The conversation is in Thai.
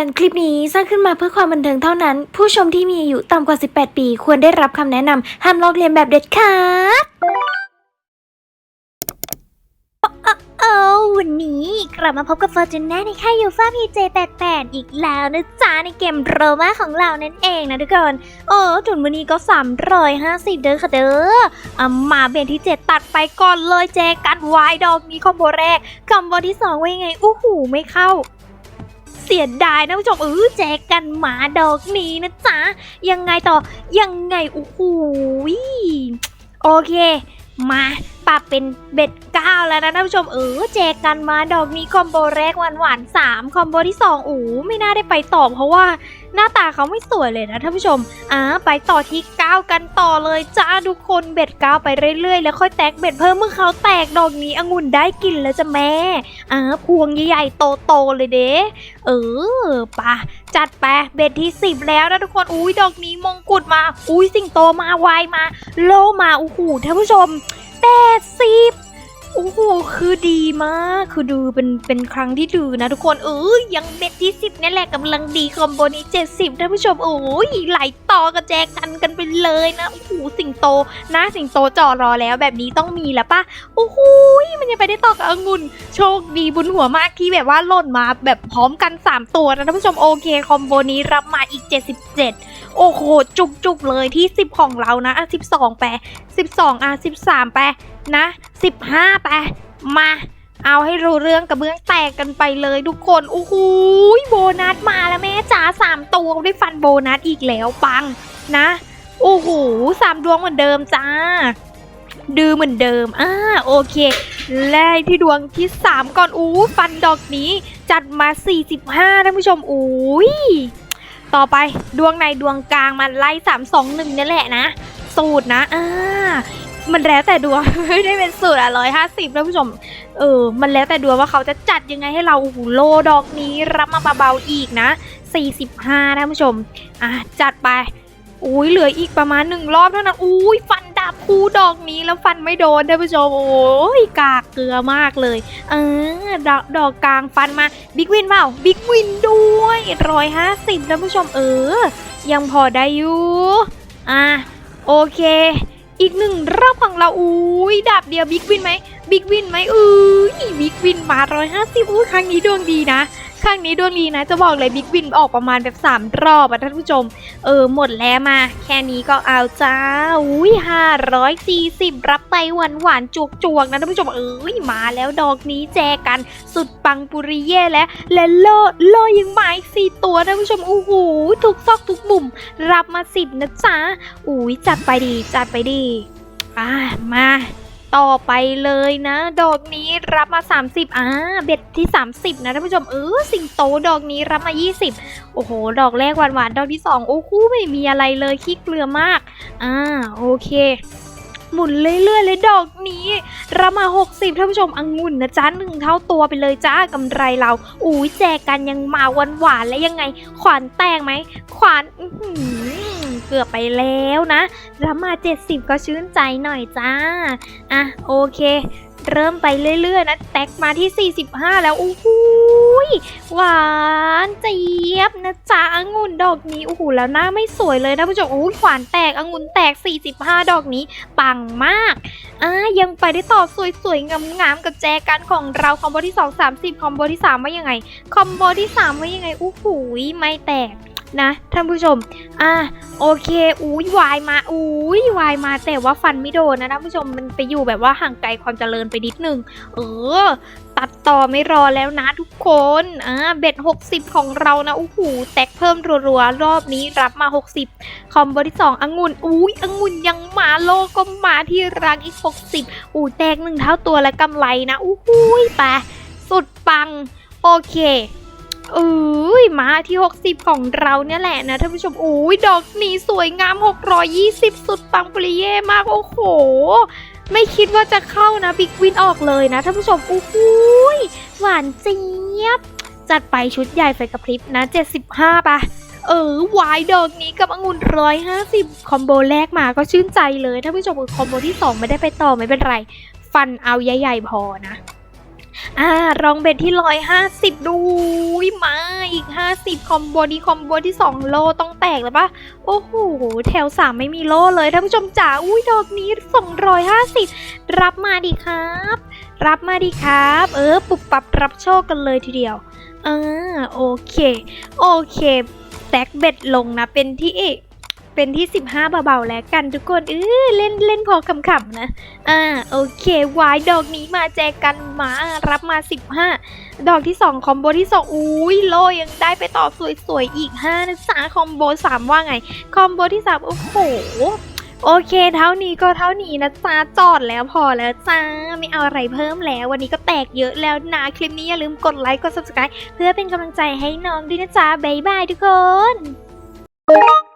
อนคลิปนี้สร้างขึ้นมาเพื่อความบันเทิงเท่านั้น ผู้ชมที่มีอายุต่ำกว่า 18 ปี ควรได้รับคำแนะนำห้ามลอกเลียนแบบเด็ดขาดเอาวันนี้กลับมาพบกับฟอร์จูน่าในค่ายยูฟ่าพีเจ88อีกแล้วนะจ๊ะ ในเกมโรมาของเรานั่นเองนะทุกคนโอ้ถุนวันนี้ก็ 350 เด้อค่ะเด้ออะมาเบนที่ 7 ตัดไปก่อนเลยแจกันวายดอกนี้คอมโบแรกคอมโบที่2ว่ายังไงอู้หูไม่เข้า เสียดายนะผู้ชมเออแจกกันหมาดอกนี้นะจ๊ะ ยังไงต่อยังไงโอ้โหโอเค มา ปรับเป็นเบ็ดเก้าแล้วนะท่านผู้ชมเออแจกกันมาดอกนี้คอมโบแรกหวานหวานสามคอมโบที่สองอูไม่น่าได้ไปต่อเพราะว่าหน้าตาเขาไม่สวยเลยนะท่านผู้ชมอ่าไปต่อที่เก้ากันต่อเลยจ้าทุกคนเบ็ดเก้าไปเรื่อยๆ แล้วค่อยแตกเบ็ดเพิ่มเมื่อเขาแตกดอกนี้องุ่นได้กินแล้วจะแม่อ่าพวงใหญ่ๆโตๆเลยเด้เออปะจัดไปเบ็ดที่สิบแล้วนะทุกคนอุ้ยดอกนี้มงกุฎมา อุ้ยสิงโตมาไวมา โลมาโอ้โหท่านผู้ชม แปดสิบโอ้โห คือดีมากคือดูเป็นเป็นครั้งที่ดูนะทุกคนเออยังเบ็ดที่สิบนี่แหละกำลังดีคอมโบนี้เจ็ดสิบท่านผู้ชมโอ้ยไหลต่อกระแจกันกันไปเลยนะโอ้โหสิงโตนะสิงโตจ่อรอแล้วแบบนี้ต้องมีแล้วปะโอ้โหมันยังไปได้ต่อกับองุ่นโชคดีบุญหัวมากที่แบบว่าหล่นมาแบบพร้อมกัน 3 ตัวนะท่านผู้ชมโอเคคอมโบนี้รับมาอีก 77 โอ้โห จุกจุกๆเลยที่ 10 ของเรานะอะ12 แปะ12 อะ 13 แปะนะ 15 แปะ มา เอาให้รู้เรื่องกระเบื้องแตกกันไปเลยทุกคนโอ้โหโบนัสมาแล้วแม่จ๋า3ตัวได้ฟันโบนัสอีกแล้วปังนะโอ้โหสามดวงเหมือนเดิมจ้าดื้อเหมือนเดิมอ่าโอเค แรกที่ดวงที่ 3 ก่อนอู้ฟันดอกนี้จัดมา 45ท่านผู้ชมอุ้ยต่อไปดวงในดวงกลางมันไล่ 3 2 1นี่แหละนะ สูตรนะอ่า มันแล้วแต่ดวง ไม่ได้เป็นสูตรอะร้อยห้าสิบท่านผู้ชม เออ มันแล้วแต่ดวงว่าเขาจะจัดยังไงให้เราโอ้โหโลดอกนี้รับมาเบาๆอีกนะ45ท่านผู้ชม อะ จัดไปอุ้ยเหลืออีกประมาณหนึ่งรอบเท่านั้นอุ้ยฟันดาบคู่ดอกนี้แล้วฟันไม่โดนท่านผู้ชมโอ้ยกากเกลือมากเลย เออดอกดอกกลางฟันมาบิ๊กวินเปล่าบิ๊กวินด้วยร้อยห้าสิบท่านผู้ชมเออ ยังพอได้อยู่อะโอเค อีกหนึ่งรอบของเราอุ้ยดาบเดียวบิ๊กวินไหมบิ๊กวินไหมเอ้ยบิ๊กวินมาร้อยห้าสิบอุ้ยครั้งนี้ดวงดีนะ ครั้งนี้ดวงดีนะ จะบอกเลยบิ๊กวินออกประมาณแบบ3รอบอะท่านผู้ชม เออหมดแล้วมา แค่นี้ก็เอาจ้า อุ้ยห้าร้อยสี่สิบรับไปหวานหวานจวกจวกนะท่านผู้ชม เอ้ยมาแล้วดอกนี้แจกันสุดปังปุริเย่และและโลโลยังมาอีกสี่ตัวท่านผู้ชมโอ้โหทุกซอกทุกมุม รับมาสิบนะจ๊ะอุ้ยจัดไปดีจัดไปดีอ่ามา ต่อไปเลยนะ ดอกนี้รับมา 30อ่าเบ็ดที่ 30 นะท่านผู้ชมเออสิงโตดอกนี้รับมา 20 โอ้โห ดอกแรกหวานๆดอกที่ 2 โอ้โหไม่มีอะไรเลยขี้เกลือมากอ่าโอเคหมุนเรื่อยๆเลยดอกนี้รับมา 60ท่านผู้ชมองุ่นนะจ๊ะหนึ่งเท่าตัวไปเลยจ้ากำไรเราอุ้ยแจกกันยังมาหวานๆและยังไง ขวานแตกไหมขวานอื้อ เกือบไปแล้วนะรับมา 70 ก็ชื่นใจหน่อยจ้า อะโอเค เริ่มไปเรื่อย ๆ นะ แตกมาที่ 45 แล้วโอ้โหยหวานเจี๊ยบนะจ๊ะองุ่นดอกนี้โอ้โหแล้วหน้าไม่สวยเลยนะผู้ชมโอ้ยขวานแตกองุ่นแตก 45 ดอกนี้ ปังมากอะยังไปได้ต่อสวยๆงามๆกับแจกันของเราคอมโบที่ 2 30 คอมโบที่3ว่ายังไง คอมโบที่3ว่ายังไงโอ้โหไม่แตก นะท่านผู้ชม อะโอเคอุ้ยวายมาอุ้ยวายมาแต่ว่าฟันไม่โดนนะท่านผู้ชมมันไปอยู่แบบว่าห่างไกลความเจริญไปนิดนึง เออ ตัดต่อไม่รอแล้วนะทุกคนอ่าเบ็ด60 ของเรานะโอู้หูแตกเพิ่มรัวๆรอบนี้รับมา 60 คอมโบที่2องุ่นอุ้ยองุ่นยังมาโลก็มาที่รักอีก 60อู้แตกหนึ่งเท่าตัวและกำไรนะอู้หูยไปสุดปัง โอเค อุ้ยมาที่ 60 ของเราเนี่ยแหละนะท่านผู้ชมอุ้ยดอกนี้สวยงาม 620 สุดปังปริเย่มากโอ้โห ไม่คิดว่าจะเข้านะบิ๊กวินออกเลยนะท่านผู้ชมอู้ยหวานเจี๊ยบ จัดไปชุดใหญ่ไฟกระพริบนะ 75ป่ะเออวายดอกนี้กับองุ่นร้อยห้าสิบคอมโบแรกมาก็ชื่นใจเลยท่านผู้ชมคอมโบที่ 2 ไม่ได้ไปต่อไม่เป็นไร ฟันเอาใหญ่ๆพอนะ อ่ารองเบ็ดที่ร้อยห้าสิบดูมาอีกห้าสิบคอมโบดีคอมโบที่สองโลต้องแตกแล้วปะโอ้โหแถวสามไม่มีโลเลยท่านผู้ชมจ๋าอุ้ยดอกนี้สองร้อยห้าสิบรับมาดีครับ รับมาดีครับ เออปุบปับรับโชคกันเลยทีเดียวอ่าโอเค โอเคแตกเบ็ดลงนะเป็นที่เเป็นที่ 15เบาๆแล้วกันทุกคนเออเล่นเล่นพอขำๆนะ อ่าโอเควายดอกนี้มาแจกกันมารับมา 15 ดอกที่ 2 คอมโบที่2อุ้ยโลยังได้ไปต่อสวยๆอีก5นะจ๊ะคอมโบ 3 ว่าไง คอมโบที่ 3 โอ้โหโอเค เท่านี้ก็เท่านี้นะจ๊ะจอดแล้วพอแล้วจ้าไม่เอาอะไรเพิ่มแล้ว วันนี้ก็แตกเยอะแล้วนะ คลิปนี้อย่าลืมกดไลค์กด subscribe เพื่อเป็นกำลังใจให้น้องด้วยนะจ๊ะบ๊ายบายทุกคน